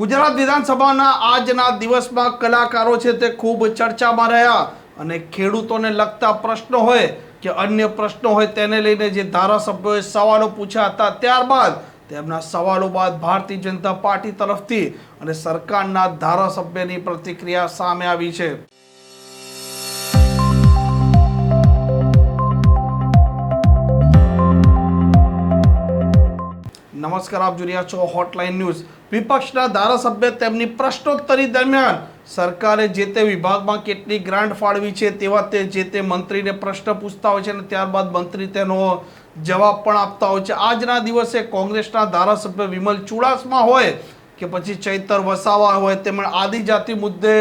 ગુજરાત વિધાનસભાના આજના દિવસમાં કલાકારો છે તે ખૂબ ચર્ચામાં રહ્યા અને ખેડૂતોને લગતા પ્રશ્નો હોય કે અન્ય પ્રશ્નો હોય તેને લઈને જે ધારાસભ્યોએ સવાલો પૂછ્યા હતા ત્યારબાદ તેમના સવાલો બાદ ભારતીય જનતા પાર્ટી તરફથી અને સરકારના ધારાસભ્યની પ્રતિક્રિયા સામે આવી છે. નમસ્કાર, આપ જોઈ રહ્યા છો હોટલાઇન ન્યૂઝ વિપક્ષના ધારાસભ્ય તેમની પ્રશ્નોત્તરી દરમિયાન સરકારે જે તે વિભાગમાં કેટલી ગ્રાન્ટ ફાળવી છે તેવા તે જે તે મંત્રીને પ્રશ્ન પૂછતા હોય છે અને ત્યારબાદ મંત્રી તેનો જવાબ પણ આપતા હોય છે. આજના દિવસે કોંગ્રેસના ધારાસભ્ય વિમલ ચુડાસમા હોય કે પછી ચૈતર વસાવા હોય, તેમણે આદિજાતિ મુદ્દે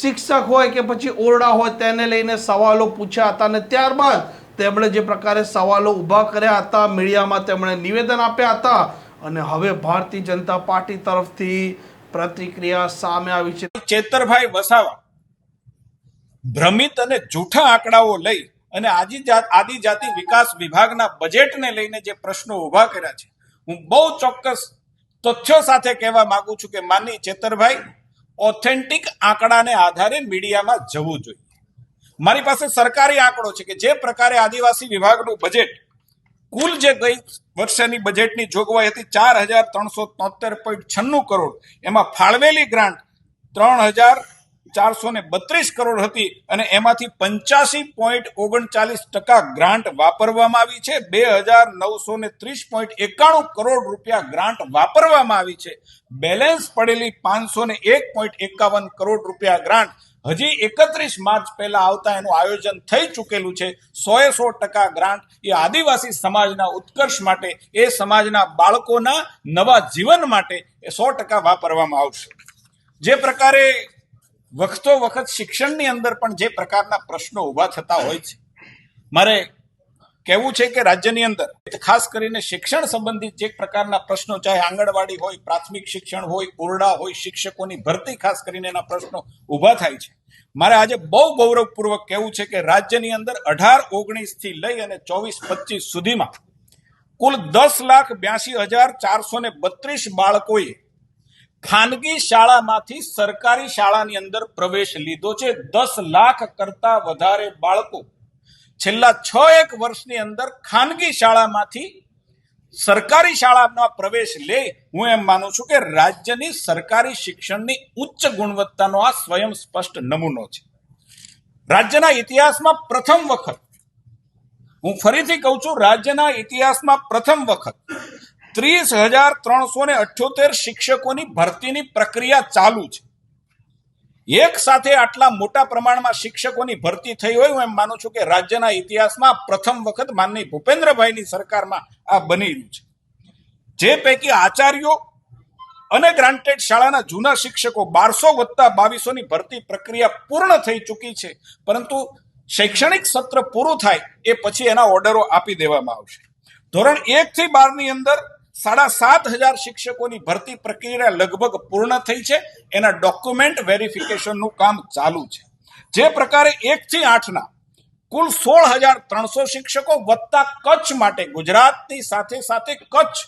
શિક્ષક હોય કે પછી ઓરડા હોય તેને લઈને સવાલો પૂછ્યા હતા અને ત્યારબાદ તેમણે જે પ્રકારે સવાલો ઊભા કર્યા હતા, મીડિયામાં તેમણે નિવેદન આપ્યા હતા અને હવે ભારતીય જનતા પાર્ટી તરફથી પ્રતિક્રિયા સામે આવી છે. ચેતરભાઈ વસાવા, ભ્રમિત અને જૂઠા આંકડાઓ લઈ અને આજી આદિજાતિ વિકાસ વિભાગના બજેટને લઈને જે પ્રશ્નો ઊભા કર્યા છે, હું બહુ ચોક્કસ તથ્યો સાથે કહેવા માંગુ છું કે માની ચેતરભાઈ, ઓથેન્ટિક આંકડાને આધારે મીડિયામાં જવું જોઈએ. મારી પાસે સરકારી આંકડો છે કે જે પ્રકારે આદિવાસી વિભાગનું બજેટ કુલ જે ગઈ વર્ષેની બજેટની જોગવાઈ હતી ચાર હજાર ત્રણસો તોતેર પોઈન્ટ છન્નું કરોડ. એમાં ફાળવેલી ગ્રાન્ટ ત્રણ હજાર ચારસો ને બત્રીસ કરોડ હતી અને એમાંથી પંચ્યાસી પોઈન્ટ ઓગણચાલીસ ટકા ગ્રાન્ટ વાપરવામાં આવી છે. બે હજાર નવસો ને ત્રીસ પોઈન્ટ એકાણું કરોડ રૂપિયા ગ્રાન્ટ વાપરવામાં આવી છે. બેલેન્સ પડેલી પાંચસો ને એક પોઈન્ટ એકાવન કરોડ રૂપિયા ગ્રાન્ટ હજી એકત્રીસ માર્ચ પહેલા આવતા એનું આયોજન થઈ ચૂકેલું છે. સોએ સો ટકા ગ્રાન્ટ એ આદિવાસી સમાજના ઉત્કર્ષ માટે, એ સમાજના બાળકોના નવા જીવન માટે એ સો ટકા વાપરવામાં આવશે. જે પ્રકારે વખતો વખત શિક્ષણની અંદર પણ જે પ્રકારના પ્રશ્નો ઊભા થતા હોય છે. મારે કહેવું છે કે રાજ્યની અંદર, ખાસ કરીને શિક્ષણ સંબંધિત જે પ્રકારના પ્રશ્નો, ચાહે આંગણવાડી હોય, પ્રાથમિક શિક્ષણ હોય, ઓરડા હોય, શિક્ષકોની ભરતી ખાસ કરીને એના પ્રશ્નો ઊભા થાય છે. મારે આજે બહુ ગૌરવપૂર્વક કહેવું છે કે રાજ્યની અંદર અઢાર ઓગણીસથી લઈ અને ચોવીસ પચીસ સુધીમાં કુલ દસ લાખ બ્યાસી હજાર ચારસો ને બત્રીસ બાળકોએ ખાનગી શાળામાંથી સરકારી શાળાની અંદર પ્રવેશ લીધો છે. દસ લાખ કરતા વધારે બાળકો છેલ્લા છ એક વર્ષની અંદર ખાનગી શાળામાંથી સરકારી શાળામાં પ્રવેશ લે, હું એમ માનું છું કે રાજ્યની સરકારી શિક્ષણની ઉચ્ચ ગુણવત્તાનો આ સ્વયં સ્પષ્ટ નમૂનો છે. રાજ્યના ઇતિહાસમાં પ્રથમ વખત, હું ફરીથી કહું છું, રાજ્યના ઇતિહાસમાં પ્રથમ વખત ત્રીસ હજાર ત્રણસો ને અઠ્યોતેર શિક્ષકોની ભરતીની પ્રક્રિયા ચાલુ છે. એક સાથે આટલા મોટા પ્રમાણમાં શિક્ષકોની ભરતી થઈ હોય, હું એમ માનું છું કે રાજ્યના ઇતિહાસમાં પ્રથમ વખત માનની ભૂપેન્દ્રભાઈની સરકારમાં આ બની રહ્યું છે. જે પૈકી આચાર્યો અને ગ્રાન્ટેડ શાળાના જૂના શિક્ષકો બારસો વત્તા બાવીસોની ભરતી પ્રક્રિયા પૂર્ણ થઈ ચૂકી છે, પરંતુ શૈક્ષણિક સત્ર પૂરું થાય એ પછી એના ઓર્ડરો આપી દેવામાં આવશે. ધોરણ એક થી બારની અંદર સાડા સાત હજાર શિક્ષકોની ભરતી પ્રક્રિયા લગભગ પૂર્ણ થઈ છે. એના ડોક્યુમેન્ટ વેરિફિકેશનનું કામ ચાલુ છે. જે પ્રકારે એકથી આઠના કુલ સોળ હજાર ત્રણસો શિક્ષકો વત્તા કચ્છ માટે ગુજરાતની સાથે સાથે કચ્છ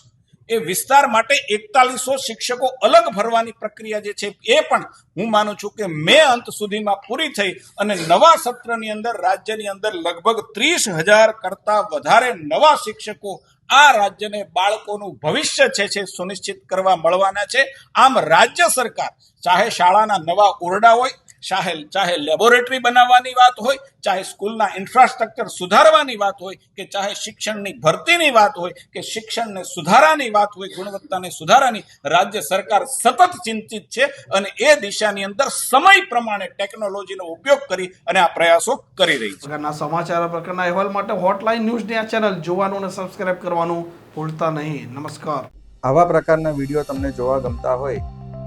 એ વિસ્તાર માટે એકતાલીસો શિક્ષકો અલગ ભરવાની પ્રક્રિયા જે છે, એ પણ હું માનું છું કે મે અંત સુધીમાં પૂરી થઈ અને નવા સત્રની અંદર, રાજ્યની અંદર લગભગ ત્રીસ હજાર કરતા વધારે નવા શિક્ષકો આ રાજ્યને બાળકોનું ભવિષ્ય છે છે, સુનિશ્ચિત કરવા મળવાના છે. આમ રાજ્ય સરકાર, ચાહે શાળાના નવા ઓરડા હોય ચાહે ચાહે લેબોરેટરી બનાવવાની વાત હોય ચાહે સ્કૂલના ઇન્ફ્રાસ્ટ્રક્ચર સુધારવાની વાત હોય કે ચાહે શિક્ષણની ભરતીની વાત હોય કે શિક્ષણને સુધારાની વાત હોય ગુણવત્તાને સુધારાની રાજ્ય સરકાર સતત ચિંતિત છે અને એ દિશાની અંદર સમય પ્રમાણે ટેકનોલોજીનો ઉપયોગ કરી અને આ પ્રયાસો કરી રહી છે. સમાચાર પ્રકારના અહેવાલ માટે હોટલાઇન ન્યૂઝની આ ચેનલ જોવાનું અને સબસ્ક્રાઇબ કરવાનું ભૂલતા નહીં. નમસ્કાર. આવા પ્રકારના વીડિયો તમને જોવા ગમતા હોય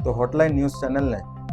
તો હોટલાઇન ન્યૂઝ ચેનલને